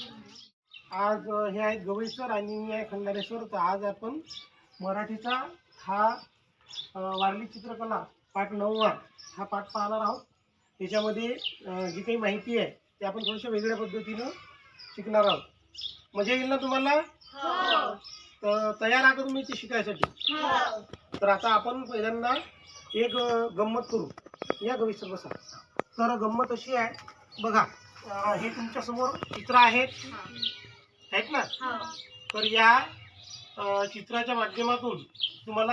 आज हे आहेत सर आणि मी आहे खंडारे सर तर आज आपण मराठीचा हा वारली चित्रकला पाठ नववा हा पाठ पाहणार आहोत. त्याच्यामध्ये जी काही माहिती आहे ते आपण थोड्याशा वेगळ्या पद्धतीनं शिकणार आहोत. मजा येईल ना तुम्हाला? तर तयार आहात तुम्ही ते शिकायसाठी? तर आता आपण पहिल्यांदा एक गंमत करू. या गवी सर बसा. तर गंमत अशी आहे. बघा हे तुमच्यासमोर चित्र आहेत. आहेत ना? तर या चित्राच्या माध्यमातून तुम्हाला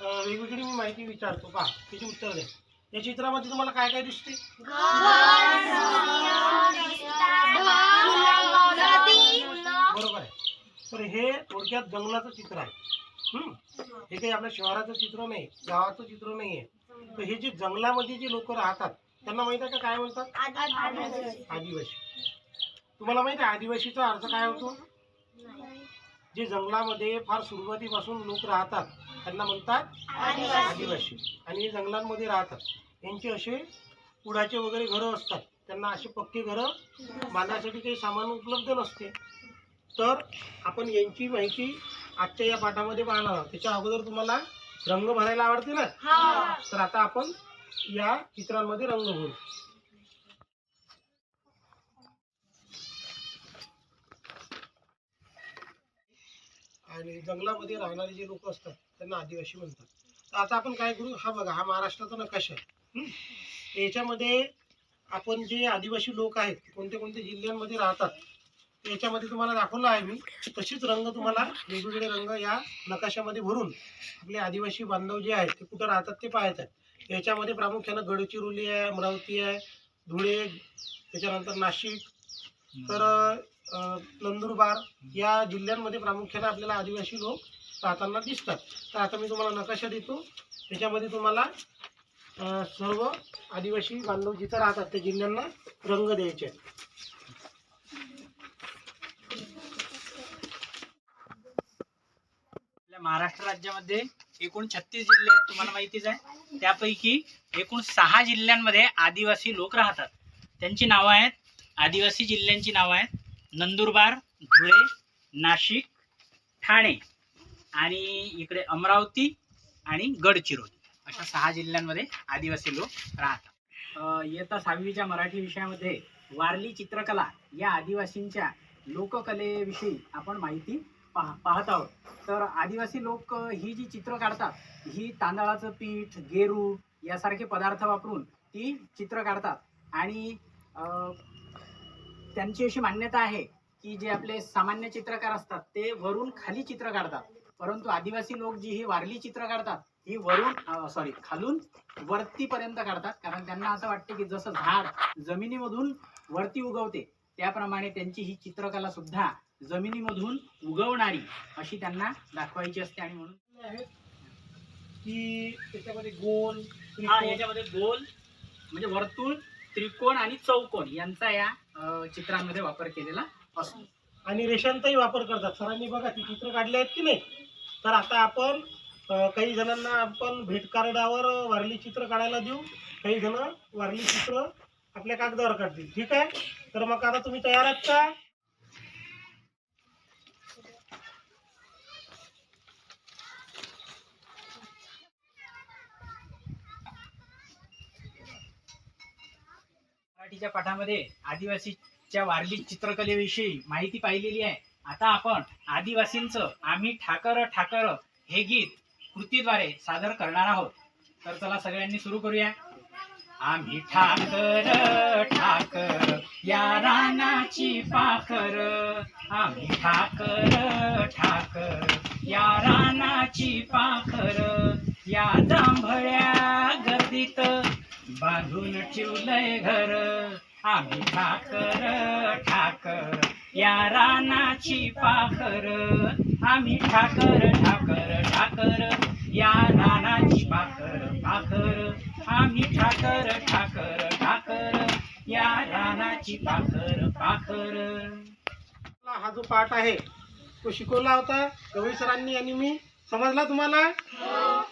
वेगवेगळी मी माहिती विचारतो. का त्याची उत्तर द्या. या चित्रामध्ये तुम्हाला काय काय दिसते? बरोबर आहे. तर हे थोडक्यात जंगलाचं चित्र आहे. हम्म? हे काही आपल्या शहराचं चित्र नाही गावाचं चित्र नाही आहे तर हे जे जंगलामध्ये जे लोक राहतात त्यांना माहीत आहे का काय म्हणतात आदिवासी. तुम्हाला माहीत आहे आदिवासीचा अर्थ काय होतो? जे जंगलामध्ये फार सुरुवातीपासून लोक राहतात त्यांना म्हणतात आदिवासी. आणि हे जंगलांमध्ये राहतात. यांचे असे कुडाचे वगैरे घरं असतात. त्यांना असे पक्के घरं बांधण्यासाठी काही सामान उपलब्ध नसते. तर आपण यांची माहिती आजच्या या पाठामध्ये पाहणार आहोत. त्याच्या अगोदर तुम्हाला रंग भरायला आवडते ना तर आता आपण या चित्रांमध्ये रंग होईल. आणि जंगलामध्ये राहणारे जे लोक असतात त्यांना आदिवासी म्हणतात. तर आता आपण काय करू? हा बघा हा महाराष्ट्राचा नकाशा आहे. याच्यामध्ये आपण जे आदिवासी लोक आहेत कोणते कोणते जिल्ह्यांमध्ये राहतात याच्यामध्ये तुम्हाला दाखवलं आहे मी. तसेच रंग तुम्हाला वेगवेगळे रंग या नकाशामध्ये भरून आपले आदिवासी बांधव जे आहेत ते कुठं राहतात ते पाहत आहेत. याच्यामध्ये प्रामुख्यानं गडचिरोली आहे अमरावती आहे धुळे त्याच्यानंतर नाशिक तर नंदुरबार या जिल्ह्यांमध्ये प्रामुख्याने आपल्याला आदिवासी लोक राहताना दिसतात. तर आता मी तुम्हाला नकाशा देतो. त्याच्यामध्ये तुम्हाला सर्व आदिवासी बांधव जिथं राहतात त्या जिल्ह्यांना रंग द्यायचे आपल्या महाराष्ट्र राज्यामध्ये एकूण छत्तीस जिल्हे आहेत तुम्हाला माहितीच आहे. त्यापैकी एकूण सहा जिल्ह्यांमध्ये आदिवासी लोक राहतात. त्यांची नावं आहेत आदिवासी जिल्ह्यांची नावं आहेत. नंदुरबार धुळे नाशिक ठाणे आणि इकडे अमरावती आणि गडचिरोली. अशा सहा जिल्ह्यांमध्ये आदिवासी लोक राहतात. येता इयत्ता सहावीच्या मराठी विषयामध्ये वारली चित्रकला या आदिवासींच्या लोककलेविषयी आपण माहिती पाह पाहत आहोत. तर आदिवासी लोक ही जी चित्र काढतात ही तांदळाचं पीठ गेरू यासारखे पदार्थ वापरून ती चित्र काढतात. आणि त्यांची अशी मान्यता आहे की जे आपले सामान्य चित्रकार असतात ते वरून खाली चित्र काढतात. परंतु आदिवासी लोक जी ही वारली चित्र काढतात ही वरून सॉरी खालून वरतीपर्यंत काढतात. कारण त्यांना असं वाटते की जसं झाड जमिनीमधून वरती उगवते त्याप्रमाणे त्यांची ही चित्रकला सुद्धा जमिनीमधून उगवणारी अशी त्यांना दाखवायची असते आणि म्हणून आहेत की त्याच्यामध्ये गोल हा याच्यामध्ये गोल म्हणजे वर्तुळ त्रिकोण आणि चौकोन यांचा या चित्रांमध्ये वापर केलेला असतो. आणि रेषांचाही वापर करतात. सरांनी बघा ती चित्र काढली आहेत की नाही? तर आता आपण काही जणांना आपण भेट कार्डावर वारली चित्र काढायला देऊ. काही जण वारली चित्र आपल्या कागदावर काढतील. ठीक आहे? तर मग आता तुम्ही तयार आहात का? मराठीच्या पाठामध्ये आदिवासीच्या वारली चित्रकलेविषयी माहिती पाहिलेली आहे. आता आपण आदिवासींचं आम्ही ठाकर ठाकर हे गीत कृतीद्वारे सादर करणार आहोत. तर चला सगळ्यांनी सुरू करूया. आम्ही ठाकर ठाकर या रानाची पाखर आम्ही ठाकर ठाकर. या रानाची पाखर या जांभळ्या गर्दीत बांधून ठेवलंय घर. आम्ही ठाकर ठाकर. या रानाची पाखर आम्ही ठाकर ठाकर ठाकर. या रानाची पाखर पाखर. आम्ही ठाकर ठाकर. रानाची पाखर पाखर. हा जो पाठ आहे तो शिकवला होता गवळी सरांनी आणि मी. समजला तुम्हाला?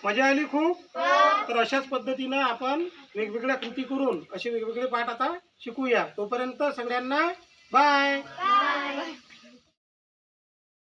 मजा आली खूप. तर अशाच पद्धतीनं आपण वेगवेगळ्या कृती करून असे वेगवेगळे पाठ आता शिकूया. तोपर्यंत सगळ्यांना बाय